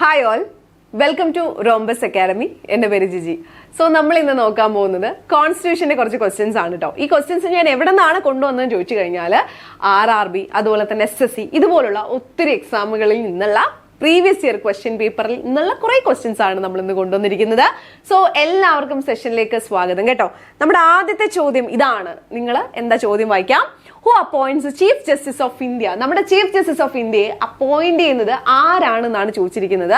Hi all welcome to Rhombus Academy എന്റെ പേര് Jiji. So നമ്മൾ ഇന്ന് നോക്കാൻ പോകുന്നത് കോൺസ്റ്റിറ്റ്യൂഷന്റെ കുറച്ച് ക്വസ്റ്റ്യൻസ് ആണ് കേട്ടോ ഈ ക്വസ്റ്റ്യൻസ് ഞാൻ എവിടെ നിന്നാണ് കൊണ്ടുവന്നതെന്ന് ചോദിച്ചു കഴിഞ്ഞാൽ ആർ ആർ ബി അതുപോലെ തന്നെ എസ് എസ് സി ഇതുപോലുള്ള ഒത്തിരി എക്സാമുകളിൽ നിന്നുള്ള പ്രീവിയസ് ഇയർ ക്വസ്റ്റ്യൻ പേപ്പറിൽ നിന്നുള്ള കുറെ ക്വസ്റ്റ്യൻസ് ആണ് നമ്മൾ ഇന്ന് കൊണ്ടുവന്നിരിക്കുന്നത്. സോ എല്ലാവർക്കും സെഷനിലേക്ക് സ്വാഗതം കേട്ടോ. നമ്മുടെ ആദ്യത്തെ ചോദ്യം ഇതാണ്. നിങ്ങൾ എന്താ ചോദ്യം വായിക്കാം? Who appoints chief justice of India നമ്മുടെ ചീഫ് ജസ്റ്റിസ് ഓഫ് ഇന്ത്യയെ അപ്പോയിന്റ് ചെയ്യുന്നത് ആരാണെന്നാണ് ചോദിച്ചിരിക്കുന്നത്?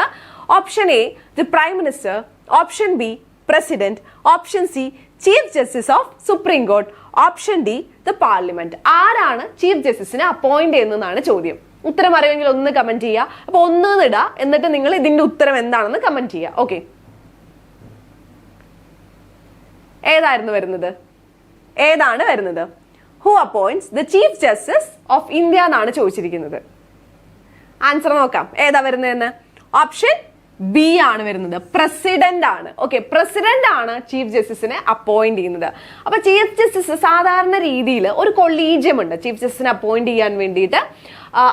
Option A the prime minister option B president option C chief justice of supreme court option D the parliament ആരാണ് ചീഫ് ജസ്റ്റിസിനെ അപ്പോയിന്റ് ചെയ്യുന്നതെന്നാണ് ചോദ്യം. ഉത്തരം അറിയുമെങ്കിൽ ഒന്ന് കമന്റ് ചെയ്യുക. അപ്പൊ ഒന്ന് ഇടുക എന്നിട്ട് നിങ്ങൾ ഇതിന്റെ ഉത്തരം എന്താണെന്ന് കമന്റ് ചെയ്യുക. ഓക്കെ ഏതായിരുന്നു വരുന്നത്? ഏതാണ് വരുന്നത്? Who appoints the chief justice of India എന്നാണ് ചോദിച്ചിരിക്കുന്നത്. ആൻസർ നോക്കാം. ഏതാ വരുന്നതെന്ന്? ഓപ്ഷൻ ബി ആണ് വരുന്നത്. പ്രസിഡന്റ് ആണ്. ഓക്കെ പ്രസിഡന്റ് ആണ് ചീഫ് ജസ്റ്റിസിനെ അപ്പോയിന്റ് ചെയ്യുന്നത്. അപ്പൊ ചീഫ് ജസ്റ്റിസ് സാധാരണ രീതിയിൽ ഒരു കൊളീജിയം ഉണ്ട്. ചീഫ് ജസ്റ്റിസിനെ അപ്പോയിന്റ് ചെയ്യാൻ വേണ്ടിയിട്ട്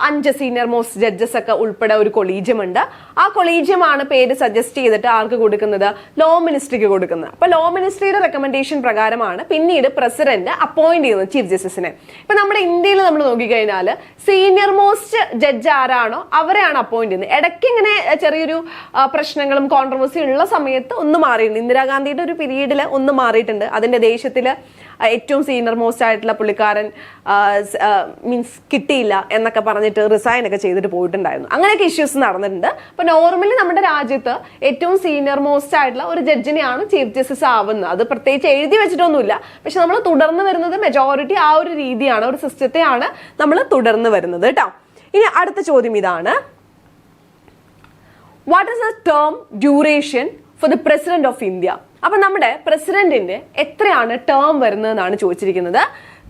അഞ്ച് സീനിയർ മോസ്റ്റ് ജഡ്ജസ് ഒക്കെ ഉൾപ്പെടെ ഒരു കൊളീജിയം ഉണ്ട്. ആ കൊളീജിയം ആണ് പേര് സജസ്റ്റ് ചെയ്തിട്ട് ആർക്ക് കൊടുക്കുന്നത്? ലോ മിനിസ്ട്രിക്ക് കൊടുക്കുന്നത്. അപ്പൊ ലോ മിനിസ്ട്രിയുടെ റെക്കമെൻഡേഷൻ പ്രകാരമാണ് പിന്നീട് പ്രസിഡന്റ് അപ്പോയിന്റ് ചെയ്യുന്നത് ചീഫ് ജസ്റ്റിസിനെ ഇപ്പൊ നമ്മുടെ ഇന്ത്യയിൽ നമ്മൾ നോക്കിക്കഴിഞ്ഞാൽ സീനിയർ മോസ്റ്റ് ജഡ്ജ് ആരാണോ അവരെയാണ് അപ്പോയിന്റ് ചെയ്യുന്നത്. ഇടയ്ക്ക് ഇങ്ങനെ ചെറിയൊരു പ്രശ്നങ്ങളും കോൺട്രവേഴ്സിയും ഉള്ള സമയത്ത് ഒന്ന് മാറിയിട്ടുണ്ട്. ഇന്ദിരാഗാന്ധിയുടെ ഒരു പീരീഡിൽ ഒന്ന് മാറിയിട്ടുണ്ട്. അതിന്റെ ദേശത്തിൽ ഏറ്റവും സീനിയർ മോസ്റ്റ് ആയിട്ടുള്ള പുള്ളിക്കാരൻ മീൻസ് കിട്ടിയില്ല എന്നൊക്കെ പറഞ്ഞിട്ട് റിസൈൻ ഒക്കെ ചെയ്തിട്ട് പോയിട്ടുണ്ടായിരുന്നു. അങ്ങനെയൊക്കെ ഇഷ്യൂസ് നടന്നിട്ടുണ്ട്. അപ്പൊ നോർമലി നമ്മുടെ രാജ്യത്ത് ഏറ്റവും സീനിയർ മോസ്റ്റ് ആയിട്ടുള്ള ഒരു ജഡ്ജിനെയാണ് ചീഫ് ജസ്റ്റിസ് ആവുന്നത്. അത് പ്രത്യേകിച്ച് എഴുതി വെച്ചിട്ടൊന്നുമില്ല. പക്ഷെ നമ്മൾ തുടർന്ന് വരുന്നത് മെജോറിറ്റി ആ ഒരു രീതിയാണ് ഒരു സിസ്റ്റത്തെയാണ് നമ്മൾ തുടർന്ന് വരുന്നത് കേട്ടോ ഇനി അടുത്ത ചോദ്യം ഇതാണ്. What is the term duration for the president of India അപ്പൊ നമ്മുടെ പ്രസിഡന്റിന്റെ എത്രയാണ് ടേം വരുന്നതെന്നാണ് ചോദിച്ചിരിക്കുന്നത്.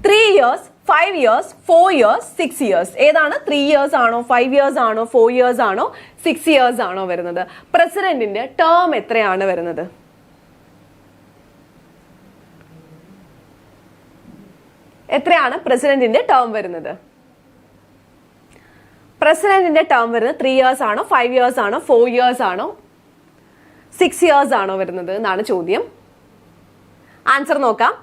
Three years five years four years six years ഏതാണ്? ത്രീ ഇയേഴ്സ് ആണോ ഫൈവ് ഇയേഴ്സ് ആണോ ഫോർ ഇയേഴ്സ് ആണോ സിക്സ് ഇയേഴ്സ് ആണോ വരുന്നത്? പ്രസിഡന്റിന്റെ ടേം എത്രയാണ് വരുന്നത്? എത്രയാണ് പ്രസിഡന്റിന്റെ ടേം വരുന്നത്? പ്രസിഡന്റിന്റെ ടേം വരുന്നത് ത്രീ ഇയേഴ്സ് ആണോ ഫൈവ് ഇയേഴ്സ് ആണോ ഫോർ ഇയേഴ്സ് ആണോ സിക്സ് ഇയേഴ്സ് ആണോ വരുന്നത് എന്നാണ് ചോദ്യം. ആൻസർ നോക്കാം.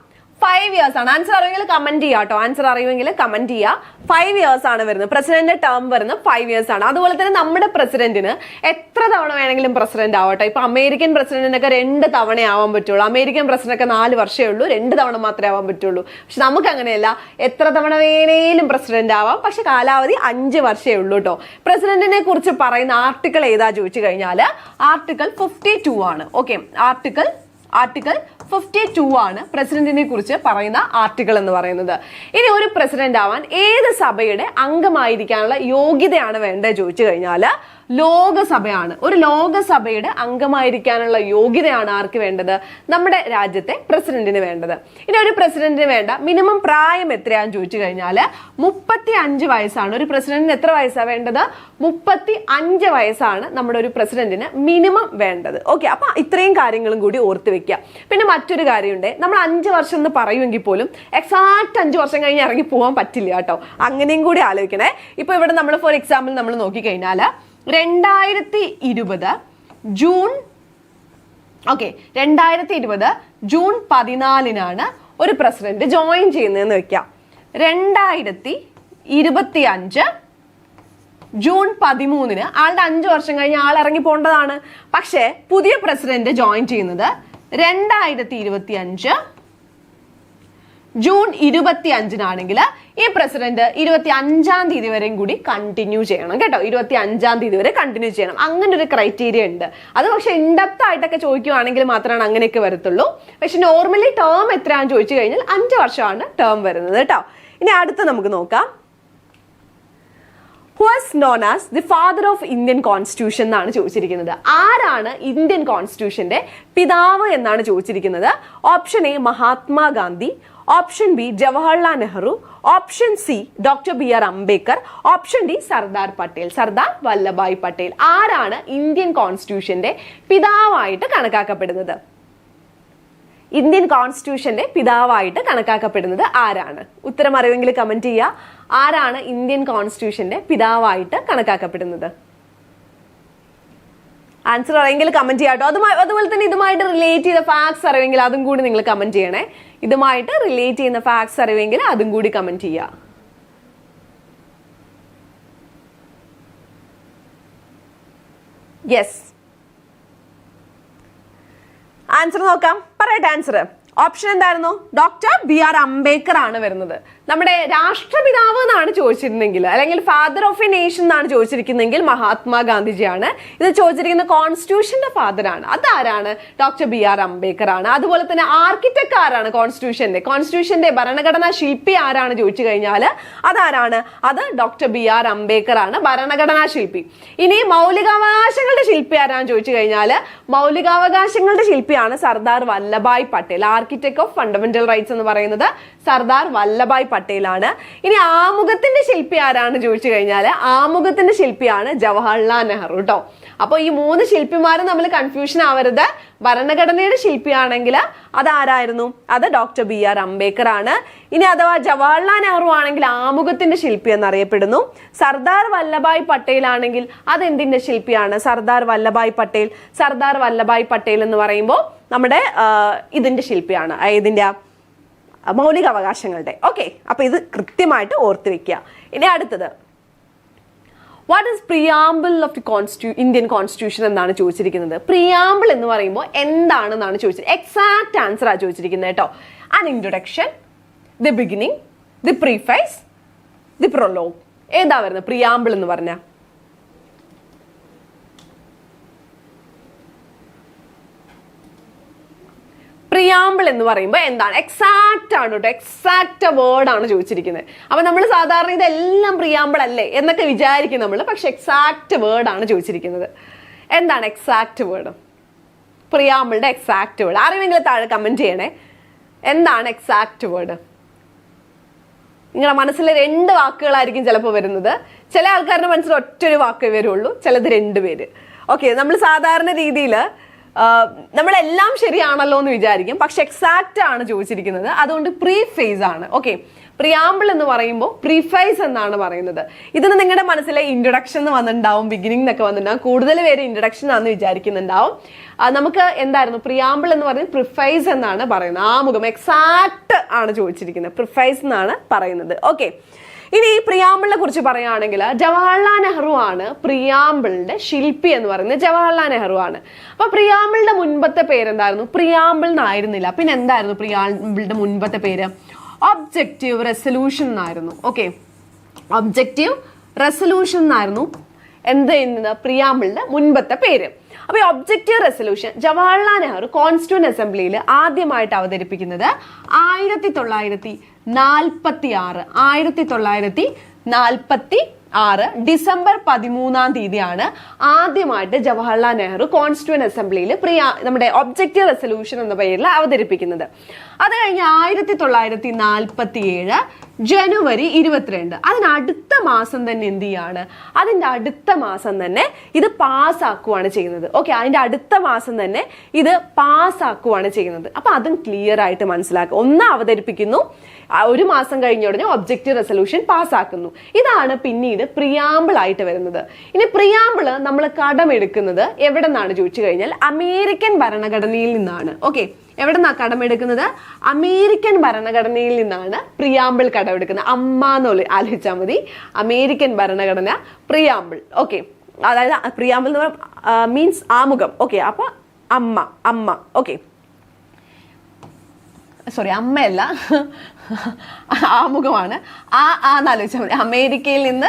ഫൈവ് ഇയേഴ്സ് ആണ്. ആൻസർ അറിയുമെങ്കിൽ കമന്റ് ചെയ്യാം കേട്ടോ. ആൻസർ അറിയുമെങ്കിൽ കമന്റ് ചെയ്യുക ഫൈവ് ഇയേഴ്സ് ആണ് വരുന്നത്. പ്രസിഡന്റിന്റെ ടേം വരുന്നത് ഫൈവ് ഇയേഴ്സ് ആണ്. അതുപോലെ തന്നെ നമ്മുടെ പ്രസിഡന്റിന് എത്ര തവണ വേണമെങ്കിലും പ്രസിഡന്റ് ആവട്ടെ ഇപ്പൊ അമേരിക്കൻ പ്രസിഡന്റിനൊക്കെ രണ്ട് തവണ ആവാൻ പറ്റുള്ളൂ. അമേരിക്കൻ പ്രസിഡന്റ് ഒക്കെ നാല് വർഷമേ ഉള്ളൂ. രണ്ട് തവണ മാത്രമേ ആവാൻ പറ്റുള്ളൂ. പക്ഷെ നമുക്ക് അങ്ങനെയല്ല. എത്ര തവണ വേണേലും പ്രസിഡന്റ് ആവാം. പക്ഷെ കാലാവധി അഞ്ച് വർഷമേ ഉള്ളൂ കേട്ടോ. പ്രസിഡന്റിനെ കുറിച്ച് പറയുന്ന ആർട്ടിക്കിൾ ഏതാ ചോദിച്ചു കഴിഞ്ഞാൽ ആർട്ടിക്കിൾ ഫിഫ്റ്റി ടു ആണ്. Okay article article fifty two ആണ് പ്രസിഡന്റിനെ കുറിച്ച് പറയുന്ന ആർട്ടിക്കിൾ എന്ന് പറയുന്നത്. ഇനി ഒരു പ്രസിഡന്റ് ആവാൻ ഏത് സഭയുടെ അംഗമായിരിക്കാനുള്ള യോഗ്യതയാണ് വേണ്ടത് ചോദിച്ചു കഴിഞ്ഞാൽ ലോകസഭയാണ്. ഒരു ലോകസഭയുടെ അംഗമായിരിക്കാനുള്ള യോഗ്യതയാണ് ആർക്ക് വേണ്ടത്? നമ്മുടെ രാജ്യത്തെ പ്രസിഡന്റിന് വേണ്ടത്. ഇനി ഒരു പ്രസിഡന്റിന് വേണ്ട. മിനിമം പ്രായം എത്രയാന്ന് ചോദിച്ചു കഴിഞ്ഞാൽ മുപ്പത്തി അഞ്ച് വയസ്സാണ്. ഒരു പ്രസിഡന്റിന് എത്ര വയസ്സാണ് വേണ്ടത്? മുപ്പത്തി അഞ്ച് വയസ്സാണ് നമ്മുടെ ഒരു പ്രസിഡന്റിന് മിനിമം വേണ്ടത്. ഓക്കെ അപ്പൊ ഇത്രയും കാര്യങ്ങളും കൂടി ഓർത്ത് വെക്കുക. പിന്നെ മറ്റൊരു കാര്യമുണ്ട്. നമ്മൾ അഞ്ച് വർഷം എന്ന് പറയുമെങ്കിൽ പോലും എക്സാക്ട് അഞ്ച് വർഷം കഴിഞ്ഞ് ഇറങ്ങി പോകാൻ പറ്റില്ല കേട്ടോ. അങ്ങനെയും കൂടി ആലോചിക്കണേ. ഇപ്പൊ ഇവിടെ നമ്മൾ ഫോർ എക്സാമ്പിൾ നമ്മൾ നോക്കിക്കഴിഞ്ഞാൽ രണ്ടായിരത്തി ഇരുപത് ജൂൺ ഓക്കെ രണ്ടായിരത്തി ഇരുപത് ജൂൺ പതിനാലിനാണ് ഒരു പ്രസിഡന്റ് ജോയിൻ ചെയ്യുന്നതെന്ന് വെക്കാം. രണ്ടായിരത്തി ഇരുപത്തി അഞ്ച് ജൂൺ പതിമൂന്നിന് ആളുടെ അഞ്ച് വർഷം കഴിഞ്ഞ് ആൾ ഇറങ്ങി പോകേണ്ടതാണ്. പക്ഷേ പുതിയ പ്രസിഡന്റ് ജോയിൻ ചെയ്യുന്നത് രണ്ടായിരത്തി ഇരുപത്തി അഞ്ച് ജൂൺ ഇരുപത്തി അഞ്ചിനാണെങ്കിൽ ഈ പ്രസിഡന്റ് ഇരുപത്തി അഞ്ചാം തീയതി വരെയും കൂടി കണ്ടിന്യൂ ചെയ്യണം കേട്ടോ. ഇരുപത്തി അഞ്ചാം തീയതി വരെ കണ്ടിന്യൂ ചെയ്യണം. അങ്ങനെ ഒരു ക്രൈറ്റീരിയ ഉണ്ട്. അത് പക്ഷെ ഇൻഡെപ്ത് ആയിട്ടൊക്കെ ചോദിക്കുവാണെങ്കിൽ മാത്രമാണ് അങ്ങനെയൊക്കെ വരത്തുള്ളൂ. പക്ഷെ നോർമലി ടേം എത്രയാണെന്ന് ചോദിച്ചു കഴിഞ്ഞാൽ അഞ്ച് വർഷമാണ് ടേം വരുന്നത് കേട്ടോ. ഇനി അടുത്ത് നമുക്ക് നോക്കാം. Was known as the father of Indian constitution എന്നാണ് ചോദിച്ചിരിക്കുന്നത്. ആരാണ് ഇന്ത്യൻ കോൺസ്റ്റിറ്റ്യൂഷന്റെ പിതാവ് എന്നാണ് ചോദിച്ചിരിക്കുന്നത്. Option A Mahatma Gandhi. Option B Jawaharlal Nehru option C doctor B R Ambedkar option D Sardar Patel. Sardar Vallabhbhai Patel. ആരാണ് ഇന്ത്യൻ കോൺസ്റ്റിറ്റ്യൂഷന്റെ പിതാവായിട്ട് കണക്കാക്കപ്പെടുന്നത്? ഇന്ത്യൻ കോൺസ്റ്റിറ്റ്യൂഷന്റെ പിതാവായിട്ട് കണക്കാക്കപ്പെടുന്നത് ആരാണ്? ഉത്തരം അറിവെങ്കിൽ കമന്റ് ചെയ്യുക. ആരാണ് ഇന്ത്യൻ കോൺസ്റ്റിറ്റ്യൂഷന്റെ പിതാവായിട്ട് കണക്കാക്കപ്പെടുന്നത്? ആൻസർ അറിയെങ്കിൽ കമന്റ് ചെയ്യാട്ടോ. അതുമായി അതുപോലെ തന്നെ ഇതുമായിട്ട് റിലേറ്റ് ചെയ്ത ഫാക്ട്സ് അറിയുമെങ്കിൽ അതും കൂടി നിങ്ങൾ കമന്റ് ചെയ്യണേ. ഇതുമായിട്ട് റിലേറ്റ് ചെയ്യുന്ന ഫാക്ട്സ് അറിയുമെങ്കിൽ അതും കൂടി കമന്റ് ചെയ്യുക യെസ് ആൻസർ നോക്കാം. പറയട്ടെ ആൻസർ ഓപ്ഷൻ എന്തായിരുന്നു? ഡോക്ടർ ബി ആർ അംബേദ്കർ ആണ് വരുന്നത്. നമ്മുടെ രാഷ്ട്രപിതാവ് എന്നാണ് ചോദിച്ചിരുന്നെങ്കിൽ അല്ലെങ്കിൽ ഫാദർ ഓഫ് എ നേഷൻ എന്നാണ് ചോദിച്ചിരിക്കുന്നെങ്കിൽ മഹാത്മാഗാന്ധിജിയാണ് ഇത് ചോദിച്ചിരിക്കുന്ന കോൺസ്റ്റിറ്റ്യൂഷന്റെ ഫാദർ ആണ്. അതാരാണ്? ഡോക്ടർ ബി ആർ അംബേദ്കർ ആണ് അതുപോലെ തന്നെ ആർക്കിടെക്ട് ആരാണ് കോൺസ്റ്റിറ്റ്യൂഷന്റെ കോൺസ്റ്റിറ്റ്യൂഷന്റെ ഭരണഘടനാ ശില്പി ആരാണ് ചോദിച്ചു കഴിഞ്ഞാൽ അതാരാണ്? അത് ഡോക്ടർ ബി ആർ അംബേദ്കർ ആണ് ഭരണഘടനാ ശില്പി. ഇനി മൗലികാവകാശങ്ങളുടെ ശില്പി ആരാണ് ചോദിച്ചു കഴിഞ്ഞാൽ മൗലികാവകാശങ്ങളുടെ ശില്പിയാണ് Sardar Vallabhbhai Patel. Architect of fundamental rights എന്ന് പറയുന്നത് സർദാർ വല്ലഭായ് പട്ടേലാണ്. ഇനി ആമുഖത്തിന്റെ ശില്പി ആരാണ് ചോദിച്ചു കഴിഞ്ഞാൽ ആമുഖത്തിന്റെ ശില്പിയാണ് ജവഹർലാൽ നെഹ്റു കേട്ടോ അപ്പോൾ ഈ മൂന്ന് ശില്പിമാരും നമ്മൾ കൺഫ്യൂഷൻ ആവരുത്. ഭരണഘടനയുടെ ശില്പിയാണെങ്കിൽ അതാരായിരുന്നു? അത് ഡോക്ടർ ബി ആർ അംബേദ്കർ ആണ്. ഇനി അഥവാ ജവഹർലാൽ നെഹ്റു ആണെങ്കിൽ ആമുഖത്തിന്റെ ശില്പി എന്നറിയപ്പെടുന്നു. സർദാർ വല്ലഭായ് പട്ടേൽ ആണെങ്കിൽ അതെന്തിന്റെ ശില്പിയാണ്? സർദാർ വല്ലഭായ് പട്ടേൽ സർദാർ വല്ലഭായ് പട്ടേൽ എന്ന് പറയുമ്പോൾ നമ്മുടെ ഇതിന്റെ ശില്പിയാണ് ഇതിന്റെ മൗലിക അവകാശങ്ങളുടെ. ഓക്കെ അപ്പൊ ഇത് കൃത്യമായിട്ട് ഓർത്ത് വെക്കുക. ഇനി അടുത്തത്. What is preamble of the കോൺസ്റ്റിറ്റ്യൂ Indian constitution എന്നാണ് ചോദിച്ചിരിക്കുന്നത്. പ്രിയാമ്പിൾ എന്ന് പറയുമ്പോൾ എന്താണെന്നാണ് ചോദിച്ചത്. എക്സാക്ട് ആൻസർ ആ ചോദിച്ചിരിക്കുന്നത് കേട്ടോ. An introduction the beginning the preface the prologue ഏതാ വരുന്നത്? പ്രിയാമ്പിൾ എന്ന് പറഞ്ഞാൽ പ്രിയാമ്പിൾ എന്ന് പറയുമ്പോൾ എന്താണ്? എക്സാക്റ്റ് ആണ് കേട്ടോ എക്സാക്റ്റ് വേർഡ് ആണ് ചോദിച്ചിരിക്കുന്നത്. അപ്പൊ നമ്മൾ സാധാരണ ഇതെല്ലാം പ്രിയാമ്പിൾ അല്ലേ എന്നൊക്കെ വിചാരിക്കും നമ്മൾ പക്ഷെ എക്സാക്റ്റ് വേർഡ് ആണ് ചോദിച്ചിരിക്കുന്നത്. എന്താണ് എക്സാക്റ്റ് വേർഡ് പ്രിയാമ്പിളുടെ എക്സാക്റ്റ് വേർഡ് ആരെങ്കിലും താഴെ കമന്റ് ചെയ്യണേ. എന്താണ് എക്സാക്റ്റ് വേർഡ് നിങ്ങളുടെ മനസ്സിൽ രണ്ട് വാക്കുകളായിരിക്കും ചിലപ്പോൾ വരുന്നത്. ചില ആൾക്കാരുടെ മനസ്സിൽ ഒറ്റൊരു വാക്കേ വരുള്ളൂ. ചിലത് രണ്ട് പേര്. ഓക്കെ നമ്മൾ സാധാരണ രീതിയിൽ നമ്മളെല്ലാം ശരിയാണല്ലോ എന്ന് വിചാരിക്കും. പക്ഷെ എക്സാക്റ്റ് ആണ് ചോദിച്ചിരിക്കുന്നത്. അതുകൊണ്ട് പ്രീ ഫേസ് ആണ്. ഓക്കെ പ്രിയാമ്പിൾ എന്ന് പറയുമ്പോൾ പ്രീഫൈസ് എന്നാണ് പറയുന്നത്. ഇതിന് നിങ്ങളുടെ മനസ്സിലെ ഇൻട്രൊഡക്ഷൻ എന്ന് വന്നിട്ടുണ്ടാവും ബിഗിനിങ് എന്നൊക്കെ വന്നിട്ടുണ്ടാവും. കൂടുതൽ പേര് ഇൻട്രൊഡക്ഷൻ ആണെന്ന് വിചാരിക്കുന്നുണ്ടാവും. നമുക്ക് എന്തായിരുന്നു? പ്രിയാമ്പിൾ എന്ന് പറയുന്നത് പ്രിഫൈസ് എന്നാണ് പറയുന്നത്. ആമുഖം എക്സാക്ട് ആണ് ചോദിച്ചിരിക്കുന്നത്. പ്രിഫൈസ് എന്നാണ് പറയുന്നത്. ഓക്കെ ഇനി ഈ പ്രിയാമ്പിളിനെ കുറിച്ച് പറയുകയാണെങ്കിൽ ജവഹർലാൽ നെഹ്റു ആണ് പ്രിയാമ്പിളിന്റെ ശില്പി എന്ന് പറയുന്നത്. ജവഹർലാൽ നെഹ്റു ആണ്. അപ്പൊ പ്രിയാമ്പിളിന്റെ മുൻപത്തെ പേരെന്തായിരുന്നു? പ്രിയാമ്പിൾ എന്നായിരുന്നില്ല. പിന്നെ എന്തായിരുന്നു പ്രിയാമ്പിളിന്റെ മുൻപത്തെ പേര്? ഒബ്ജക്റ്റീവ് റെസൊല്യൂഷൻ എന്നായിരുന്നു. ഓക്കെ ഒബ്ജക്റ്റീവ് റെസൊല്യൂഷൻ എന്നായിരുന്നു. എന്ത് ചെയ്യുന്നത്? പ്രിയാമ്പിളിന്റെ മുൻപത്തെ പേര്. അപ്പൊ ഈ objective resolution Jawaharlal Nehru constituent അസംബ്ലിയിൽ ആദ്യമായിട്ട് അവതരിപ്പിക്കുന്നത് ആയിരത്തി തൊള്ളായിരത്തി നാൽപ്പത്തി ആറ് ആയിരത്തി തൊള്ളായിരത്തി നാൽപ്പത്തി ആറ് ഡിസംബർ പതിമൂന്നാം തീയതിയാണ് ആദ്യമായിട്ട് ജവഹർലാൽ നെഹ്റു കോൺസ്റ്റിറ്റ്യൂൻ അസംബ്ലിയിൽ പ്രിയ നമ്മുടെ ഒബ്ജക്റ്റീവ് റെസൊല്യൂഷൻ എന്ന പേരിൽ അവതരിപ്പിക്കുന്നത്. അത് കഴിഞ്ഞ് ആയിരത്തി തൊള്ളായിരത്തി നാൽപ്പത്തി ഏഴ് ജനുവരി ഇരുപത്തിരണ്ട്. അതിനടുത്ത മാസം തന്നെ എന്ത് ചെയ്യാണ്? അതിന്റെ അടുത്ത മാസം തന്നെ ഇത് പാസ്സാക്കുവാണ് ചെയ്യുന്നത്. ഓക്കെ അതിന്റെ അടുത്ത മാസം തന്നെ ഇത് പാസ്സാക്കുവാണ് ചെയ്യുന്നത്. അപ്പോൾ അതും ക്ലിയർ ആയിട്ട് മനസ്സിലാക്കുക. ഒന്ന് അവതരിപ്പിക്കുന്നു. ഒരു മാസം കഴിഞ്ഞ ഉടനെ ഒബ്ജക്റ്റീവ് റെസൊല്യൂഷൻ പാസ്സാക്കുന്നു. ഇതാണ് പിന്നീട് പ്രിയാമ്പിൾ ആയിട്ട് വരുന്നത്. ഇനി പ്രിയാമ്പിൾ നമ്മൾ കടമെടുക്കുന്നത് എവിടെ നിന്നാണ് ചോദിച്ചു കഴിഞ്ഞാൽ അമേരിക്കൻ ഭരണഘടനയിൽ നിന്നാണ്. ഓക്കെ എവിടെ നിന്നാണ് കടമെടുക്കുന്നത് അമേരിക്കൻ ഭരണഘടനയിൽ നിന്നാണ് പ്രിയാമ്പിൾ കടമെടുക്കുന്നത് അമ്മ എന്ന് ആലോചിച്ചാൽ മതി. അമേരിക്കൻ ഭരണഘടന പ്രിയാമ്പിൾ ഓക്കെ അതായത് പ്രിയാമ്പിൾ എന്ന് പറയുമ്പോൾ മീൻസ് ആമുഖം. ഓക്കെ അപ്പൊ അമ്മ അമ്മ. ഓക്കെ സോറി അമ്മയല്ല. ആമുഖമാണ്. ആ ആ എന്നാലോചിച്ചാൽ മതി. അമേരിക്കയിൽ നിന്ന്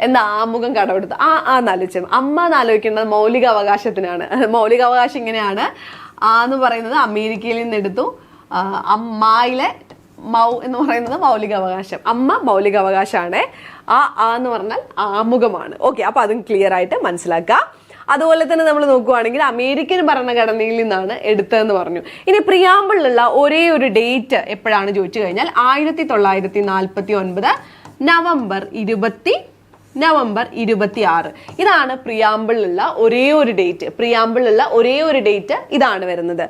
എന്ന ആമുഖം കടമെടുത്ത്. ആ ആ എന്നാലോചിച്ചാൽ. അമ്മ എന്നാലോചിക്കേണ്ടത് മൗലിക അവകാശത്തിനാണ്. മൗലിക അവകാശം ഇങ്ങനെയാണ്. ആ എന്ന് പറയുന്നത് അമേരിക്കയിൽ നിന്ന് എടുത്തു. അമ്മായിലെ മൗ എന്ന് പറയുന്നത് മൗലിക അവകാശം. അമ്മ മൗലിക അവകാശമാണ് ആ ആ എന്ന് പറഞ്ഞാൽ ആമുഖമാണ്. ഓക്കെ അപ്പോൾ അതും ക്ലിയർ ആയിട്ട് മനസ്സിലാക്കുക അതുപോലെ തന്നെ നമ്മൾ നോക്കുവാണെങ്കിൽ അമേരിക്കൻ ഭരണഘടനയിൽ നിന്നാണ് എടുത്തതെന്ന് പറഞ്ഞു. ഇനി പ്രിയാമ്പിളിലുള്ള ഒരേ ഒരു ഡേറ്റ് എപ്പോഴാണ് ചോദിച്ചു കഴിഞ്ഞാൽ ആയിരത്തി തൊള്ളായിരത്തി നാൽപ്പത്തി ഒൻപത് നവംബർ ഇരുപത്തി നവംബർ ഇരുപത്തി ആറ് ഇതാണ് പ്രിയാമ്പിളിലുള്ള ഒരേ ഒരു ഡേറ്റ് പ്രിയാമ്പിളിലുള്ള ഒരേ ഒരു ഡേറ്റ് ഇതാണ് വരുന്നത്.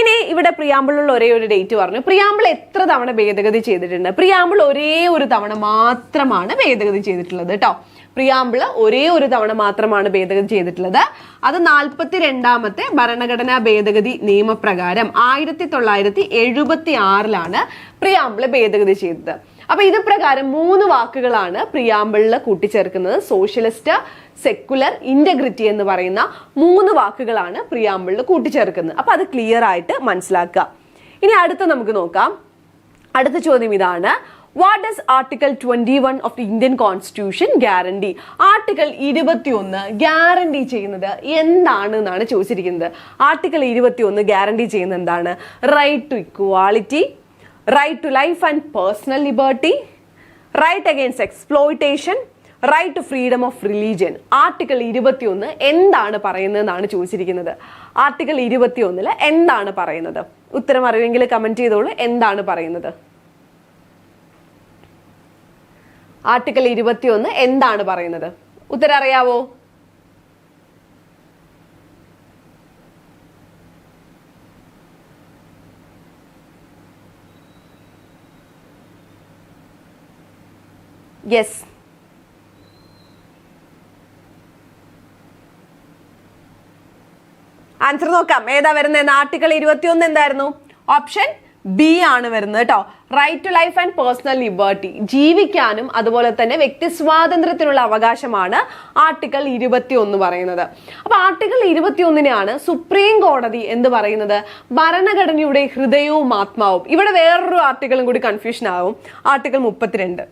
ഇനി ഇവിടെ പ്രിയാമ്പിളിലുള്ള ഒരേ ഒരു ഡേറ്റ് പറഞ്ഞു. പ്രിയാമ്പിൾ എത്ര തവണ ഭേദഗതി ചെയ്തിട്ടുണ്ട്? പ്രിയാമ്പിൾ ഒരേ ഒരു തവണ മാത്രമാണ് ഭേദഗതി ചെയ്തിട്ടുള്ളത് കേട്ടോ പ്രിയാമ്പിൾ ഒരേ ഒരു തവണ മാത്രമാണ് ഭേദഗതി ചെയ്തിട്ടുള്ളത്. അത് നാൽപ്പത്തി രണ്ടാമത്തെ ഭരണഘടനാ ഭേദഗതി നിയമപ്രകാരം ആയിരത്തി തൊള്ളായിരത്തി എഴുപത്തി ആറിലാണ് പ്രിയാമ്പിൾ ഭേദഗതി ചെയ്തത്. അപ്പൊ ഇത് പ്രകാരം മൂന്ന് വാക്കുകളാണ് പ്രിയാമ്പിളിൽ കൂട്ടിച്ചേർക്കുന്നത്. സോഷ്യലിസ്റ്റ് സെക്കുലർ ഇന്റഗ്രിറ്റി എന്ന് പറയുന്ന മൂന്ന് വാക്കുകളാണ് പ്രിയാമ്പിളിൽ കൂട്ടിച്ചേർക്കുന്നത്. അപ്പൊ അത് ക്ലിയർ ആയിട്ട് മനസ്സിലാക്കുക. ഇനി അടുത്ത നമുക്ക് നോക്കാം. അടുത്ത ചോദ്യം ഇതാണ്. What does article twenty one of the Indian constitution guarantee article ഇരുപത്തിയൊന്ന് ഗ്യാരണ്ടി ചെയ്യുന്നത് എന്താണ് എന്നാണ് ചോദിച്ചിരിക്കുന്നത്. ആർട്ടിക്കൽ ഇരുപത്തിയൊന്ന് ഗ്യാരണ്ടി ചെയ്യുന്നത് എന്താണ്? Right to equality right to life and personal liberty right against exploitation right to freedom of religion article ഇരുപത്തിയൊന്ന് എന്താണ് പറയുന്നതെന്നാണ് ചോദിച്ചിരിക്കുന്നത്. ആർട്ടിക്കിൾ ഇരുപത്തിയൊന്നിൽ എന്താണ് പറയുന്നത്? ഉത്തരം അറിയുമെങ്കിൽ കമന്റ് ചെയ്തോളൂ. എന്താണ് പറയുന്നത്? ആർട്ടിക്കിൾ ഇരുപത്തിയൊന്ന് എന്താണ് പറയുന്നത്? ഉത്തരം അറിയാവോ യെസ് ആൻസർ നോക്കാം. ഏതാ വരുന്നത് ആർട്ടിക്കിൾ ഇരുപത്തിയൊന്ന് എന്തായിരുന്നു? ഓപ്ഷൻ ബി ആണ് വരുന്നത് കേട്ടോ right to life and personal liberty ജീവിക്കാനും അതുപോലെ തന്നെ വ്യക്തി സ്വാതന്ത്ര്യത്തിനുള്ള അവകാശമാണ് ആർട്ടിക്കിൾ ഇരുപത്തി ഒന്ന് പറയുന്നത്. അപ്പൊ ആർട്ടിക്കിൾ ഇരുപത്തി ഒന്നിനെയാണ് സുപ്രീം കോടതി എന്ന് പറയുന്നത്? ഭരണഘടനയുടെ ഹൃദയവും ആത്മാവും. ഇവിടെ വേറൊരു ആർട്ടിക്കിളും കൂടി കൺഫ്യൂഷൻ ആവും. ആർട്ടിക്കിൾ മുപ്പത്തിരണ്ട്.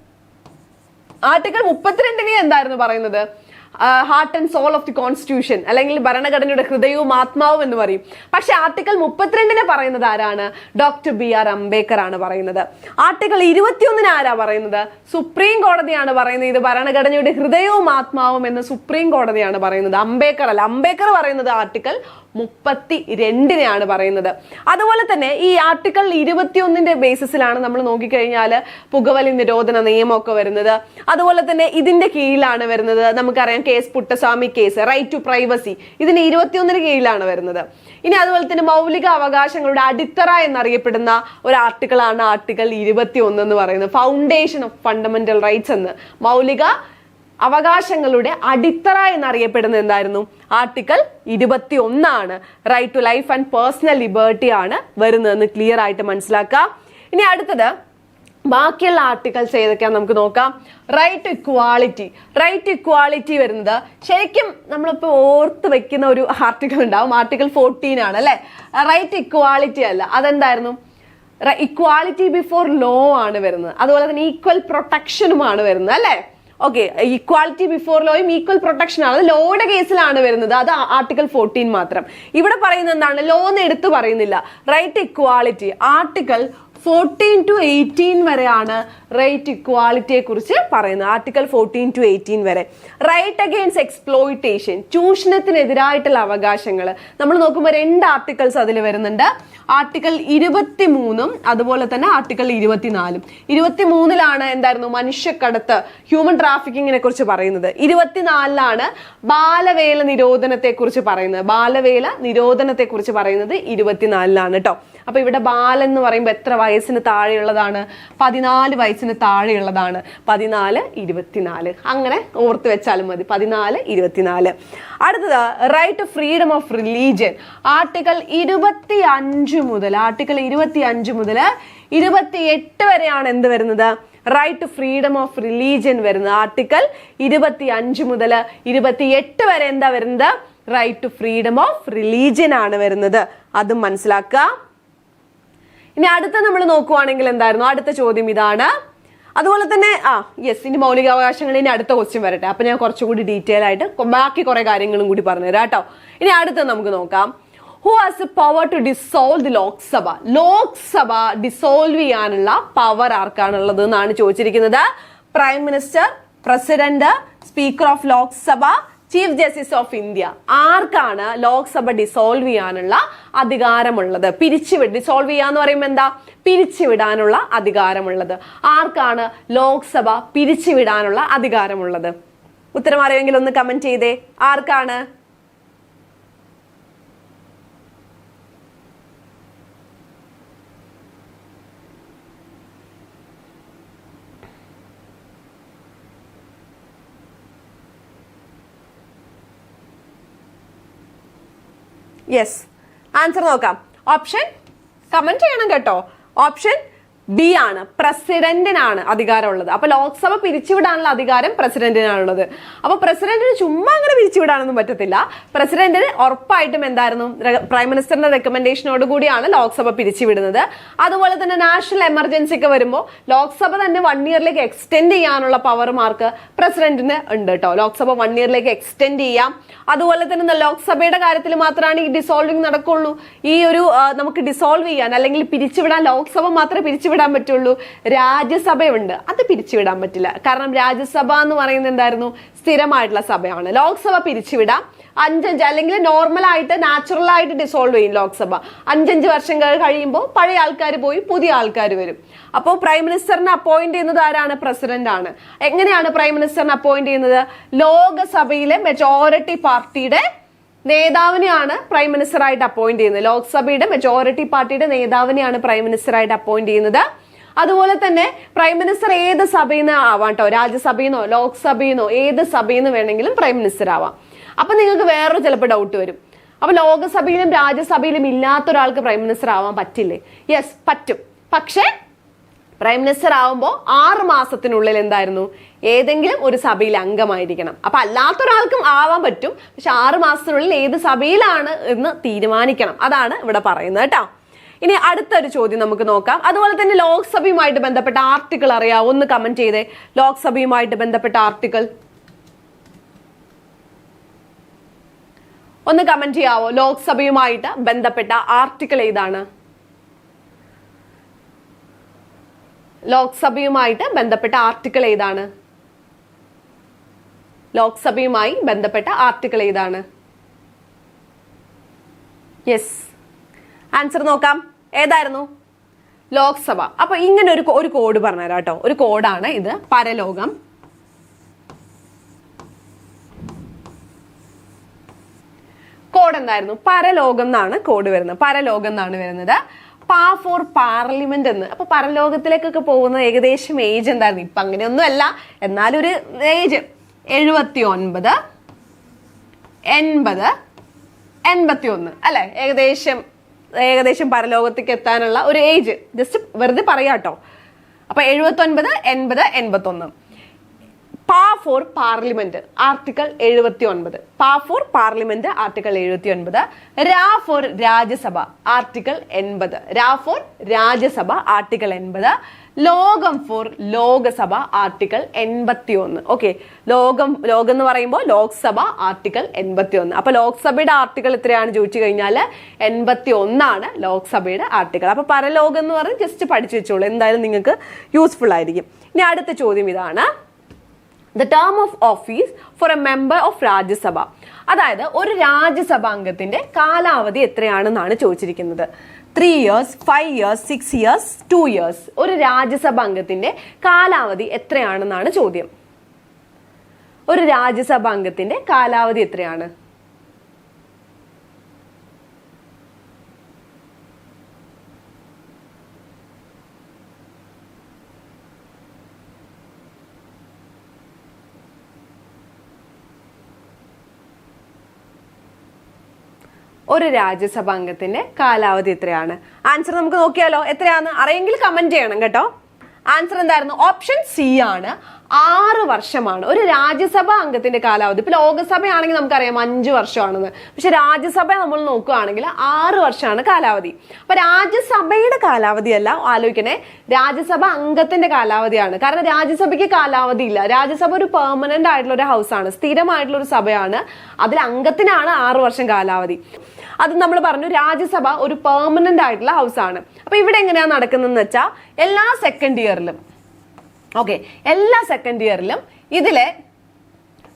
ആർട്ടിക്കിൾ മുപ്പത്തിരണ്ടിനെ എന്തായിരുന്നു പറയുന്നത്? Heart and soul of the constitution അല്ലെങ്കിൽ ഭരണഘടനയുടെ ഹൃദയവും ആത്മാവും എന്ന് പറയും. പക്ഷെ ആർട്ടിക്കിൾ മുപ്പത്തിരണ്ടിനെ പറയുന്നത് ആരാണ്? ഡോക്ടർ ബി ആർ അംബേദ്കർ ആണ് പറയുന്നത്. ആർട്ടിക്കിൾ ഇരുപത്തിയൊന്നിന് ആരാ പറയുന്നത്? സുപ്രീം കോടതിയാണ് പറയുന്നത്. ഇത് ഭരണഘടനയുടെ ഹൃദയവും ആത്മാവും എന്ന് സുപ്രീം കോടതിയാണ് പറയുന്നത്. അംബേദ്കർ അല്ല. അംബേദ്കർ പറയുന്നത് ആർട്ടിക്കിൾ മുപ്പത്തി രണ്ടിനെയാണ് പറയുന്നത്. അതുപോലെ തന്നെ ഈ ആർട്ടിക്കിൾ ഇരുപത്തിയൊന്നിന്റെ ബേസിസിലാണ് നമ്മൾ നോക്കിക്കഴിഞ്ഞാൽ പുകവലി നിരോധന നിയമമൊക്കെ വരുന്നത്. അതുപോലെ തന്നെ ഇതിന്റെ കീഴിലാണ് വരുന്നത്. നമുക്കറിയാം case Puttaswamy case right to privacy ഇതിന് ഇരുപത്തിയൊന്നിന് കീഴിലാണ് വരുന്നത്. ഇനി അതുപോലെ തന്നെ മൗലിക അവകാശങ്ങളുടെ അടിത്തറ എന്നറിയപ്പെടുന്ന ഒരു ആർട്ടിക്കിളാണ് ആർട്ടിക്കിൾ ഇരുപത്തി ഒന്ന് എന്ന് പറയുന്നത്. ഫൗണ്ടേഷൻ ഓഫ് ഫണ്ടമെന്റൽ റൈറ്റ്സ് എന്ന്. മൗലിക അവകാശങ്ങളുടെ അടിത്തറ എന്നറിയപ്പെടുന്നത് എന്തായിരുന്നു? ആർട്ടിക്കിൾ ഇരുപത്തി ഒന്നാണ് right to life and personal liberty ആണ് വരുന്നതെന്ന് ക്ലിയർ ആയിട്ട് മനസ്സിലാക്കാം ഇനി അടുത്തത് ബാക്കിയുള്ള ആർട്ടിക്കിൾസ് ഏതൊക്കെയാണ് നമുക്ക് നോക്കാം. Right to equality right to equality വരുന്നത് ശരിക്കും നമ്മളിപ്പോൾ ഓർത്ത് വെക്കുന്ന ഒരു ആർട്ടിക്കിൾ ഉണ്ടാവും. ആർട്ടിക്കിൾ ഫോർട്ടീൻ ആണ് അല്ലേ? റൈറ്റ് ഇക്വാളിറ്റി അല്ല. അതെന്തായിരുന്നു? ഇക്വാളിറ്റി ബിഫോർ ലോ ആണ് വരുന്നത്. അതുപോലെ തന്നെ ഈക്വൽ പ്രൊട്ടക്ഷനുമാണ് വരുന്നത് അല്ലേ? ഓക്കെ ഈക്വാലിറ്റി ബിഫോർ ലോയും ഈക്വൽ പ്രൊട്ടക്ഷൻ ആണ്. ലോയുടെ കേസിലാണ് വരുന്നത്. അത് ആർട്ടിക്കൽ ഫോർട്ടീൻ മാത്രം. ഇവിടെ പറയുന്നത് എന്താണ്? ലോ എന്ന് എടുത്തു പറയുന്നില്ല. Right equality article fourteen to eighteen വരെയാണ് റൈറ്റ് ഇക്വാളിറ്റിയെ കുറിച്ച് പറയുന്നത് ആർട്ടിക്കൽ ഫോർട്ടീൻ ടു എയ്റ്റീൻ വരെ. റൈറ്റ് അഗെയിൻസ്റ്റ് എക്സ്പ്ലോയിറ്റേഷൻ ചൂഷണത്തിനെതിരായിട്ടുള്ള അവകാശങ്ങൾ നമ്മൾ നോക്കുമ്പോൾ രണ്ട് ആർട്ടിക്കിൾസ് അതിൽ വരുന്നുണ്ട്. ആർട്ടിക്കിൾ ഇരുപത്തി മൂന്നും അതുപോലെ തന്നെ ആർട്ടിക്കിൾ ഇരുപത്തിനാലും. ഇരുപത്തി മൂന്നിലാണ് എന്തായിരുന്നു മനുഷ്യക്കടത്ത് ഹ്യൂമൻ ട്രാഫിക്കിങ്ങിനെ കുറിച്ച് പറയുന്നത്. ഇരുപത്തിനാലിലാണ് ബാലവേല നിരോധനത്തെ കുറിച്ച് പറയുന്നത്. ബാലവേല നിരോധനത്തെ കുറിച്ച് പറയുന്നത് ഇരുപത്തിനാലിലാണ് കേട്ടോ അപ്പൊ ഇവിടെ ബാലൻ എന്ന് പറയുമ്പോൾ എത്ര വയസ്സിന് താഴെയുള്ളതാണ്? പതിനാല് വയസ്സിന് താഴെയുള്ളതാണ്. പതിനാല് ഇരുപത്തിനാല്. അങ്ങനെ ഓർത്ത് വെച്ചാലും മതി. പതിനാല് ഇരുപത്തിനാല്. അടുത്തത് right to freedom of religion article ഇരുപത്തി അഞ്ച് മുതൽ ആർട്ടിക്കൽ ഇരുപത്തി അഞ്ച് മുതൽ ഇരുപത്തി എട്ട് വരെയാണ് എന്ത് വരുന്നത്? Right to freedom of religion വരുന്നത്. ആർട്ടിക്കൽ ഇരുപത്തി അഞ്ച് മുതൽ ഇരുപത്തി എട്ട് വരെ എന്താ വരുന്നത്? Right to freedom of religion ആണ് വരുന്നത്. അതും മനസ്സിലാക്കുക. ഇനി അടുത്ത നമ്മൾ നോക്കുവാണെങ്കിൽ എന്തായിരുന്നു? അടുത്ത ചോദ്യം ഇതാണ്. അതുപോലെ തന്നെ ആ യെസ് ഇനി മൗലികാവകാശങ്ങൾ ഇനി അടുത്ത ക്വസ്റ്റ്യൻ വരട്ടെ. അപ്പൊ ഞാൻ കുറച്ചുകൂടി ഡീറ്റെയിൽ ആയിട്ട് ബാക്കി കുറെ കാര്യങ്ങളും കൂടി പറഞ്ഞുതരാം കേട്ടോ. ഇനി അടുത്ത നമുക്ക് നോക്കാം. Who has power to dissolve the Lok Sabha Lok Sabha dissolve ചെയ്യാനുള്ള പവർ ആർക്കാണുള്ളത് എന്നാണ് ചോദിച്ചിരിക്കുന്നത്. Prime minister president speaker of Lok Sabha chief justice of India. ആർക്കാണ് ലോക്സഭ ഡിസോൾവ് ചെയ്യാനുള്ള അധികാരമുള്ളത്? പിരിച്ചുവിട് ഡിസോൾവ് ചെയ്യാന്ന് പറയുമ്പോൾ എന്താ? പിരിച്ചുവിടാനുള്ള അധികാരമുള്ളത്. ആർക്കാണ് ലോക്സഭ പിരിച്ചുവിടാനുള്ള അധികാരമുള്ളത്? ഉത്തരം അറിയുമെങ്കിൽ ഒന്ന് കമന്റ് ചെയ്തേ. ആർക്കാണ്? യെസ് ആൻസർ നോക്കാം. ഓപ്ഷൻ കമന്റ് ചെയ്യണം കേട്ടോ. ഓപ്ഷൻ ബി ആണ് പ്രസിഡന്റിനാണ് അധികാരമുള്ളത്. അപ്പൊ ലോക്സഭ പിരിച്ചുവിടാനുള്ള അധികാരം പ്രസിഡന്റിനാണുള്ളത്. അപ്പൊ പ്രസിഡന്റിന് ചുമ്മാ അങ്ങനെ പിരിച്ചുവിടാനൊന്നും പറ്റത്തില്ല. പ്രസിഡന്റിന് ഉറപ്പായിട്ടും എന്തായിരുന്നു പ്രൈം മിനിസ്റ്ററിന്റെ റെക്കമെൻഡേഷനോട് കൂടിയാണ് ലോക്സഭ പിരിച്ചുവിടുന്നത്. അതുപോലെ തന്നെ നാഷണൽ എമർജൻസി ഒക്കെ വരുമ്പോൾ ലോക്സഭ തന്നെ വൺ ഇയറിലേക്ക് എക്സ്റ്റെൻഡ് ചെയ്യാനുള്ള പവർ മാർക്ക് പ്രസിഡന്റിന് ഉണ്ട് കേട്ടോ ലോക്സഭ വൺ ഇയറിലേക്ക് എക്സ്റ്റെൻഡ് ചെയ്യാം. അതുപോലെ തന്നെ ലോക്സഭയുടെ കാര്യത്തിൽ മാത്രമാണ് ഈ ഡിസോൾവിങ് നടക്കുള്ളൂ. ഈ ഒരു നമുക്ക് ഡിസോൾവ് ചെയ്യാൻ അല്ലെങ്കിൽ പിരിച്ചുവിടാൻ ലോക്സഭ മാത്രമേ പിരിച്ചുവിടാൻ പറ്റുള്ളൂ. രാജ്യസഭയുണ്ട്. അത് പിരിച്ചുവിടാൻ പറ്റില്ല. കാരണം രാജ്യസഭ എന്ന് പറയുന്നത് എന്തായിരുന്നു? സ്ഥിരമായിട്ടുള്ള സഭയാണ്. ലോക്സഭ പിരിച്ചുവിടാം അഞ്ചഞ്ച് അല്ലെങ്കിൽ നോർമൽ ആയിട്ട് നാച്ചുറൽ ആയിട്ട് ഡിസോൾവ് ചെയ്യും ലോക്സഭ. അഞ്ചഞ്ച് വർഷം കഴിയുമ്പോൾ പഴയ ആൾക്കാർ പോയി പുതിയ ആൾക്കാർ വരും. അപ്പോൾ പ്രൈം മിനിസ്റ്ററിനെ അപ്പോയിന്റ് ചെയ്യുന്നത് ആരാണ്? പ്രസിഡന്റ് ആണ്. എങ്ങനെയാണ് പ്രൈം മിനിസ്റ്ററിനെ അപ്പോയിന്റ് ചെയ്യുന്നത്? ലോകസഭയിലെ മെജോറിറ്റി പാർട്ടിയുടെ നേതാവിനെയാണ് പ്രൈം മിനിസ്റ്ററായിട്ട് അപ്പോയിന്റ് ചെയ്യുന്നത്. ലോക്സഭയുടെ മെജോറിറ്റി പാർട്ടിയുടെ നേതാവിനെയാണ് പ്രൈം മിനിസ്റ്ററായിട്ട് അപ്പോയിന്റ് ചെയ്യുന്നത്. അതുപോലെ തന്നെ പ്രൈം മിനിസ്റ്റർ ഏത് സഭയിൽ നിന്ന് ആവാം കേട്ടോ രാജ്യസഭയിൽ നിന്നോ ലോക്സഭയിൽ നിന്നോ ഏത് സഭയിൽ നിന്ന് വേണമെങ്കിലും പ്രൈം മിനിസ്റ്റർ ആവാം. അപ്പൊ നിങ്ങൾക്ക് വേറൊരു ചിലപ്പോൾ ഡൗട്ട് വരും. അപ്പൊ ലോകസഭയിലും രാജ്യസഭയിലും ഇല്ലാത്ത ഒരാൾക്ക് പ്രൈം മിനിസ്റ്റർ ആവാൻ പറ്റില്ലേ? യെസ് പറ്റും. പക്ഷേ പ്രൈം മിനിസ്റ്റർ ആവുമ്പോൾ ആറ് മാസത്തിനുള്ളിൽ എന്തായിരുന്നു? ഏതെങ്കിലും ഒരു സഭയിൽ അംഗമായിരിക്കണം. അപ്പൊ അല്ലാത്തൊരാൾക്കും ആവാൻ പറ്റും. പക്ഷെ ആറ് മാസത്തിനുള്ളിൽ ഏത് സഭയിലാണ് എന്ന് തീരുമാനിക്കണം. അതാണ് ഇവിടെ പറയുന്നത് കേട്ടോ. ഇനി അടുത്തൊരു ചോദ്യം നമുക്ക് നോക്കാം. അതുപോലെ തന്നെ ലോക്സഭയുമായിട്ട് ബന്ധപ്പെട്ട ആർട്ടിക്കിൾ അറിയാവോ? ഒന്ന് കമന്റ് ചെയ്തേ. ലോക്സഭയുമായിട്ട് ബന്ധപ്പെട്ട ആർട്ടിക്കിൾ. ഒന്ന് കമന്റ് ചെയ്യാവോ? ലോക്സഭയുമായിട്ട് ബന്ധപ്പെട്ട ആർട്ടിക്കിൾ ഏതാണ്? ലോക്സഭയുമായിട്ട് ബന്ധപ്പെട്ട ആർട്ടിക്കിൾ ഏതാണ്? ലോക്സഭയുമായി ബന്ധപ്പെട്ട ആർട്ടിക്കിൾ ഏതാണ്? യെസ്. ആൻസർ നോക്കാം. ഏതായിരുന്നു? ലോക്സഭ. അപ്പൊ ഇങ്ങനെ ഒരു ഒരു കോഡ് പറഞ്ഞുതരാം കേട്ടോ. ഒരു കോഡാണ് ഇത്. പരലോകം. കോഡ് എന്തായിരുന്നു? പരലോകം എന്നാണ് കോഡ് വരുന്നത്. പരലോകം എന്നാണ് വരുന്നത്. പാ ഫോർ പാർലമെന്റ് എന്ന്. അപ്പൊ പരലോകത്തിലേക്കൊക്കെ പോകുന്ന ഏകദേശം ഏജ് എന്തായിരുന്നു? ഇപ്പൊ അങ്ങനെയൊന്നും അല്ല എന്നാലൊരു ഏജ് എഴുപത്തി ഒൻപത് എൺപത് എൺപത്തി ഒന്ന് അല്ലെ? ഏകദേശം ഏകദേശം പരലോകത്തേക്ക് എത്താനുള്ള ഒരു ഏജ് ജസ്റ്റ് വെറുതെ പറയാട്ടോ. അപ്പൊ എഴുപത്തി ഒൻപത് എൺപത് എൺപത്തി ഒന്ന് പാ ഫോർ പാർലമെന്റ് ആർട്ടിക്കിൾ എഴുപത്തി ഒൻപത് പാ ഫോർ പാർലമെന്റ് ആർട്ടിക്കിൾ എഴുപത്തി ഒൻപത് രാ ഫോർ രാജ്യസഭ ആർട്ടിക്കിൾ എൺപത്. രാ ഫോർ രാജ്യസഭ ആർട്ടിക്കിൾ എൺപത്. ലോകം ഫോർ ലോകസഭ ആർട്ടിക്കിൾ എൺപത്തി ഒന്ന് ഓക്കെ ലോകം ലോകം എന്ന് പറയുമ്പോൾ ലോക്സഭ ആർട്ടിക്കിൾ എൺപത്തി ഒന്ന് അപ്പൊ ലോക്സഭയുടെ ആർട്ടിക്കിൾ എത്രയാണ് ചോദിച്ചു കഴിഞ്ഞാൽ എൺപത്തി ഒന്നാണ് ലോക്സഭയുടെ ആർട്ടിക്കിൾ അപ്പൊ പരലോകം എന്ന് പറഞ്ഞ് ജസ്റ്റ് പഠിച്ചു വെച്ചോളൂ. എന്തായാലും നിങ്ങൾക്ക് യൂസ്ഫുൾ ആയിരിക്കും. ഇനി അടുത്ത ചോദ്യം ഇതാണ്. The term of office for a member of Rajya Sabha അതായത് ഒരു രാജ്യസഭാ അംഗത്തിന്റെ കാലാവധി എത്രയാണെന്നാണ് ചോദിച്ചിരിക്കുന്നത്. Three years five years six years two years ഒരു രാജ്യസഭാ അംഗത്തിന്റെ കാലാവധി എത്രയാണെന്നാണ് ചോദ്യം. ഒരു രാജ്യസഭാ അംഗത്തിന്റെ കാലാവധി എത്രയാണ്? ഒരു രാജ്യസഭാംഗത്തിന്റെ കാലാവധി എത്രയാണ്? ആൻസർ നമുക്ക് നോക്കിയാലോ? എത്രയാണ്? അറിയെങ്കിൽ കമന്റ് ചെയ്യണം കേട്ടോ. ആൻസർ എന്തായിരുന്നു? ഓപ്ഷൻ സി ആണ്. ആറ് വർഷമാണ്. ഒരു രാജ്യസഭാ അംഗത്തിന്റെ കാലാവധി. ഇപ്പൊ ലോകസഭയാണെങ്കിൽ നമുക്കറിയാം അഞ്ചു വർഷമാണെന്ന്. പക്ഷെ രാജ്യസഭ നമ്മൾ നോക്കുകയാണെങ്കിൽ ആറ് വർഷമാണ് കാലാവധി. അപ്പൊ രാജ്യസഭയുടെ കാലാവധി അല്ല ആലോചിക്കണേ. രാജ്യസഭ അംഗത്തിന്റെ കാലാവധിയാണ്. കാരണം രാജ്യസഭയ്ക്ക് കാലാവധി ഇല്ല. രാജ്യസഭ ഒരു പെർമനന്റ് ആയിട്ടുള്ള ഒരു ഹൗസാണ് സ്ഥിരമായിട്ടുള്ള ഒരു സഭയാണ്. അതിൽ അംഗത്തിനാണ് ആറ് വർഷം കാലാവധി. അത് നമ്മൾ പറഞ്ഞു രാജ്യസഭ ഒരു പെർമനന്റ് ആയിട്ടുള്ള ഹൗസ് ആണ് അപ്പൊ ഇവിടെ എങ്ങനെയാണ് നടക്കുന്നതെന്ന് വെച്ചാൽ എല്ലാ സെക്കൻഡ് ഇയറിലും ഓക്കെ എല്ലാ സെക്കൻഡ് ഇയറിലും ഇതിലെ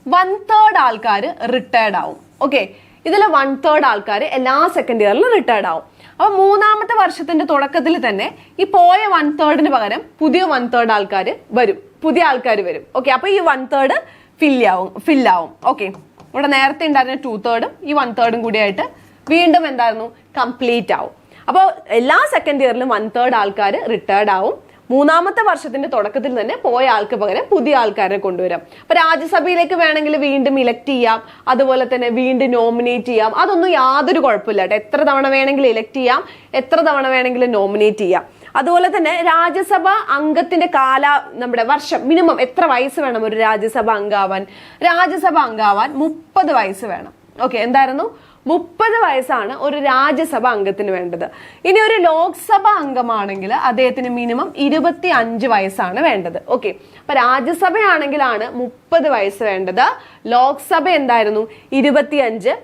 വൺ തേർഡ് ആൾക്കാർ റിട്ടയർഡ് ആവും ഓക്കെ ഇതിലെ വൺ തേർഡ് ആൾക്കാർ എല്ലാ സെക്കൻഡ് ഇയറിലും റിട്ടയർഡ് ആവും. അപ്പോൾ മൂന്നാമത്തെ വർഷത്തിന്റെ തുടക്കത്തിൽ തന്നെ ഈ പോയ വൺ തേർഡിന് പകരം പുതിയ വൺ തേർഡ് ആൾക്കാർ വരും പുതിയ ആൾക്കാർ വരും ഓക്കെ അപ്പോൾ ഈ വൺ തേർഡ് ഫില്ലാവും ഫില്ലാവും ഓക്കെ ഇവിടെ നേരത്തെ ഉണ്ടായിരുന്ന ടു തേർഡും ഈ വൺ തേർഡും കൂടിയായിട്ട് വീണ്ടും എന്തായിരുന്നു? കംപ്ലീറ്റ് ആവും. അപ്പോൾ എല്ലാ സെക്കൻഡ് ഇയറിലും വൺ തേർഡ് ആൾക്കാർ റിട്ടയർഡ് ആവും. മൂന്നാമത്തെ വർഷത്തിന്റെ തുടക്കത്തിൽ തന്നെ പോയ ആൾക്ക് പകരം പുതിയ ആൾക്കാരെ കൊണ്ടുവരാം. അപ്പൊ രാജ്യസഭയിലേക്ക് വേണമെങ്കിൽ വീണ്ടും ഇലക്ട് ചെയ്യാം. അതുപോലെ തന്നെ വീണ്ടും നോമിനേറ്റ് ചെയ്യാം. അതൊന്നും യാതൊരു കുഴപ്പമില്ല കേട്ടോ. എത്ര തവണ വേണമെങ്കിലും ഇലക്ട് ചെയ്യാം. എത്ര തവണ വേണമെങ്കിലും നോമിനേറ്റ് ചെയ്യാം. അതുപോലെ തന്നെ രാജ്യസഭ അംഗത്തിന്റെ കാല നമ്മുടെ വർഷം മിനിമം എത്ര വയസ്സ് വേണം ഒരു രാജ്യസഭ അംഗാവാൻ? രാജ്യസഭ അംഗാവാൻ മുപ്പത് വയസ്സ് വേണം. ഓക്കെ എന്തായിരുന്നു? മുപ്പത് വയസ്സാണ് ഒരു രാജ്യസഭ അംഗത്തിന് വേണ്ടത്. ഇനി ഒരു ലോക്സഭ അംഗമാണെങ്കിൽ അദ്ദേഹത്തിന് മിനിമം ഇരുപത്തി അഞ്ച് വയസ്സാണ് വേണ്ടത്. ഓക്കെ അപ്പൊ രാജ്യസഭയാണെങ്കിലാണ് മുപ്പത് വയസ്സ് വേണ്ടത്. ലോക്സഭ എന്തായിരുന്നു? ഇരുപത്തിയഞ്ച്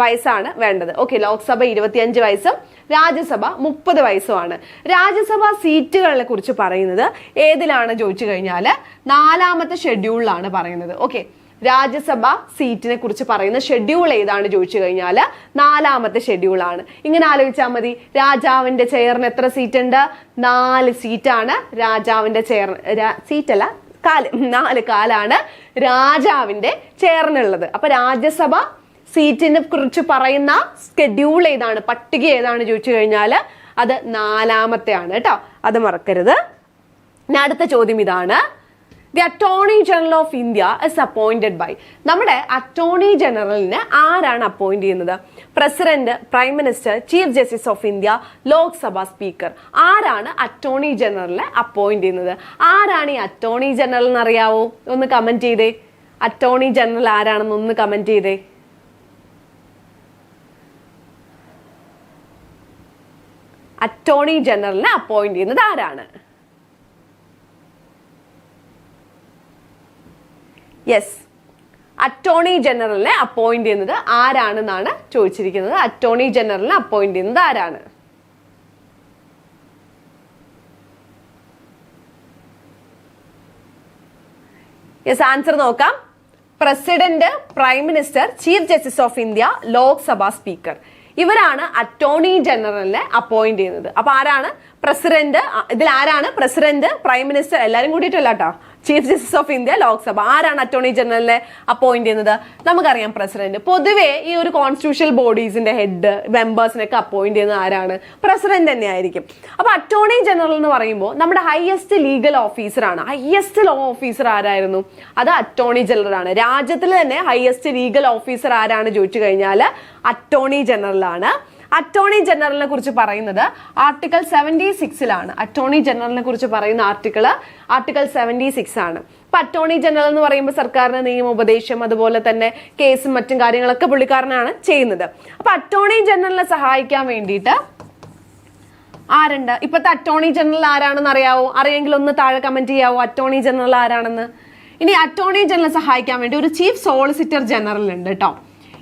വയസ്സാണ് വേണ്ടത്. ഓക്കെ ലോക്സഭ ഇരുപത്തിയഞ്ച് വയസ്സും രാജ്യസഭ മുപ്പത് വയസ്സുമാണ്. രാജ്യസഭ സീറ്റുകളെ കുറിച്ച് പറയുന്നത് ഏതിലാണ് ചോദിച്ചു കഴിഞ്ഞാൽ നാലാമത്തെ ഷെഡ്യൂളിലാണ് പറയുന്നത്. ഓക്കെ രാജ്യസഭ സീറ്റിനെ കുറിച്ച് പറയുന്ന ഷെഡ്യൂൾ ഏതാണ് ചോദിച്ചു കഴിഞ്ഞാൽ നാലാമത്തെ ഷെഡ്യൂൾ ആണ്. ഇങ്ങനെ ആലോചിച്ചാൽ മതി. രാജാവിന്റെ ചെയറിന് എത്ര സീറ്റ് ഉണ്ട്? നാല് സീറ്റാണ് രാജാവിന്റെ ചെയർ സീറ്റല്ല കാൽ നാല് കാലാണ് രാജാവിന്റെ ചെയറിനുള്ളത് അപ്പൊ രാജ്യസഭ സീറ്റിനെ കുറിച്ച് പറയുന്ന സ്കെഡ്യൂൾ ഏതാണ്? പട്ടിക ഏതാണ് ചോദിച്ചു കഴിഞ്ഞാൽ അത് നാലാമത്തെയാണ് കേട്ടോ. അത് മറക്കരുത്. അടുത്ത ചോദ്യം ഇതാണ്. The attorney general of India is appointed by നമ്മുടെ അറ്റോർണി ജനറലിന് ആരാണ് അപ്പോയിന്റ് ചെയ്യുന്നത്? President prime minister chief justice of India Lok Sabha speaker ആരാണ് അറ്റോർണി ജനറലിനെ അപ്പോയിന്റ് ചെയ്യുന്നത്? ആരാണ് ഈ അറ്റോർണി ജനറൽ എന്നറിയാവോ ഒന്ന് കമന്റ് ചെയ്തേ. അറ്റോർണി ജനറൽ ആരാണെന്ന് ഒന്ന് കമന്റ് ചെയ്തേ. അറ്റോർണി ജനറലിനെ അപ്പോയിന്റ് ചെയ്യുന്നത് ആരാണ്? യെസ് അറ്റോർണി ജനറലിനെ അപ്പോയിന്റ് ചെയ്യുന്നത് ആരാണെന്നാണ് ചോദിച്ചിരിക്കുന്നത്? അറ്റോർണി ജനറലിനെ അപ്പോയിന്റ് ചെയ്യുന്നത് ആരാണ്? യെസ് ആൻസർ നോക്കാം. President prime minister chief justice of India Lok Sabha speaker ഇവരാണ് അറ്റോർണി ജനറലിനെ അപ്പോയിന്റ് ചെയ്യുന്നത്. അപ്പൊ ആരാണ്? പ്രസിഡന്റ് ഇതിൽ ആരാണ്? പ്രസിഡന്റ് പ്രൈം മിനിസ്റ്റർ എല്ലാരും കൂടിയിട്ടല്ല കേട്ടോ chief justice of India Lok Sabha ആരാണ് അറ്റോർണി ജനറലിനെ അപ്പോയിന്റ് ചെയ്യുന്നത്? നമുക്കറിയാം പ്രസിഡന്റ് പൊതുവെ ഈ ഒരു കോൺസ്റ്റിറ്റ്യൂഷണൽ ബോഡീസിന്റെ ഹെഡ് മെമ്പേഴ്സിനൊക്കെ അപ്പോയിന്റ് ചെയ്യുന്നത് ആരാണ്? പ്രസിഡന്റ് തന്നെ ആയിരിക്കും അപ്പൊ അറ്റോർണി ജനറൽ എന്ന് പറയുമ്പോൾ നമ്മുടെ ഹയസ്റ്റ് ലീഗൽ ഓഫീസറാണ് ഹയസ്റ്റ് ലോ ഓഫീസർ ആരായിരുന്നു? അത് അറ്റോർണി ജനറൽ ആണ്. രാജ്യത്തിൽ തന്നെ ഹയസ്റ്റ് ലീഗൽ ഓഫീസർ ആരാണ് ചോദിച്ചു കഴിഞ്ഞാൽ അറ്റോർണി ജനറലാണ് അറ്റോർണി ജനറലിനെ കുറിച്ച് പറയുന്നത് ആർട്ടിക്കൽ സെവന്റി സിക്സിലാണ് അറ്റോർണി ജനറലിനെ കുറിച്ച് പറയുന്ന ആർട്ടിക്കിൾ ആർട്ടിക്കൽ സെവന്റി സിക്സ് ആണ്. അപ്പൊ അറ്റോർണി ജനറൽ എന്ന് പറയുമ്പോൾ സർക്കാരിന് നിയമോപദേശം അതുപോലെ തന്നെ കേസും മറ്റും കാര്യങ്ങളൊക്കെ പുള്ളിക്കാരനാണ് ചെയ്യുന്നത്. അപ്പൊ അറ്റോർണി ജനറലിനെ സഹായിക്കാൻ വേണ്ടിയിട്ട് ആരുണ്ട്? ഇപ്പോഴത്തെ അറ്റോർണി ജനറൽ ആരാണെന്ന് അറിയാവോ? അറിയെങ്കിൽ ഒന്ന് താഴെ കമന്റ് ചെയ്യാവോ? അറ്റോർണി ജനറൽ ആരാണെന്ന്? ഇനി അറ്റോർണി ജനറൽ സഹായിക്കാൻ വേണ്ടി ഒരു ചീഫ് സോളിസിറ്റർ ജനറൽ ഉണ്ട് കേട്ടോ.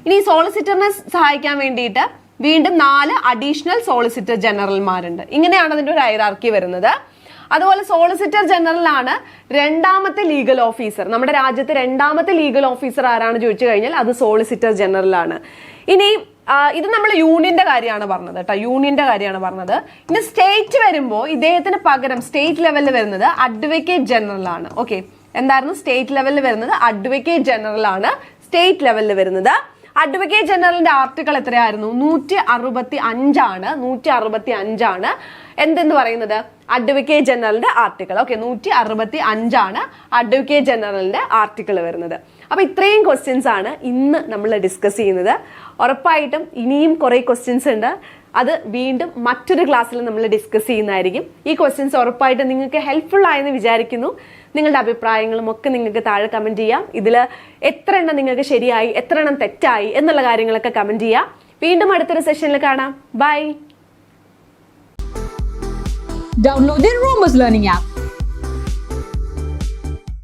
ഇനി സോളിസിറ്ററിനെ സഹായിക്കാൻ വേണ്ടിയിട്ട് വീണ്ടും നാല് അഡീഷണൽ സോളിസിറ്റർ ജനറൽമാരുണ്ട് ഇങ്ങനെയാണ് അതിന്റെ ഒരു ഹൈറാർക്കി വരുന്നത്. അതുപോലെ സോളിസിറ്റർ ജനറൽ ആണ് രണ്ടാമത്തെ ലീഗൽ ഓഫീസർ നമ്മുടെ രാജ്യത്തെ രണ്ടാമത്തെ ലീഗൽ ഓഫീസർ ആരാണ് ചോദിച്ചു കഴിഞ്ഞാൽ അത് സോളിസിറ്റർ ജനറൽ ആണ്. ഇനി ഇത് നമ്മൾ യൂണിയന്റെ കാര്യമാണ് പറഞ്ഞത് കേട്ടോ. യൂണിയന്റെ കാര്യമാണ് പറഞ്ഞത്. ഇനി സ്റ്റേറ്റ് വരുമ്പോൾ ഇദ്ദേഹത്തിന് പകരം സ്റ്റേറ്റ് ലെവലിൽ വരുന്നത് അഡ്വക്കേറ്റ് ജനറൽ ആണ്. ഓക്കെ എന്തായിരുന്നു? സ്റ്റേറ്റ് ലെവലിൽ വരുന്നത് അഡ്വക്കേറ്റ് ജനറൽ ആണ്. സ്റ്റേറ്റ് ലെവലിൽ വരുന്നത് അഡ്വക്കേറ്റ് ജനറലിന്റെ ആർട്ടിക്കിൾ എത്രയായിരുന്നു? നൂറ്റി അറുപത്തി അഞ്ചാണ് നൂറ്റി അറുപത്തി അഞ്ചാണ് എന്തെന്ന് പറയുന്നത്? അഡ്വക്കേറ്റ് ജനറലിന്റെ ആർട്ടിക്കിൾ ഓക്കെ നൂറ്റി അറുപത്തി അഞ്ചാണ് അഡ്വക്കേറ്റ് ജനറലിന്റെ ആർട്ടിക്കിൾ വരുന്നത്. അപ്പൊ ഇത്രയും ക്വസ്റ്റ്യൻസ് ആണ് ഇന്ന് നമ്മൾ ഡിസ്കസ് ചെയ്യുന്നത്. ഉറപ്പായിട്ടും ഇനിയും കുറെ ക്വസ്റ്റ്യൻസ് ഉണ്ട്. അത് വീണ്ടും മറ്റൊരു ക്ലാസ്സിൽ നമ്മൾ ഡിസ്കസ് ചെയ്യുന്നതായിരിക്കും. ഈ ക്വസ്റ്റ്യൻസ് ഉറപ്പായിട്ടും നിങ്ങൾക്ക് ഹെൽപ്ഫുൾ ആയെന്ന് വിചാരിക്കുന്നു. നിങ്ങളുടെ അഭിപ്രായങ്ങളും ഒക്കെ നിങ്ങൾക്ക് താഴെ കമന്റ് ചെയ്യാം. ഇതിൽ എത്ര എണ്ണം നിങ്ങൾക്ക് ശരിയായി എത്ര എണ്ണം തെറ്റായി എന്നുള്ള കാര്യങ്ങളൊക്കെ കമന്റ് ചെയ്യാം. വീണ്ടും അടുത്തൊരു സെഷനിൽ കാണാം. By download the app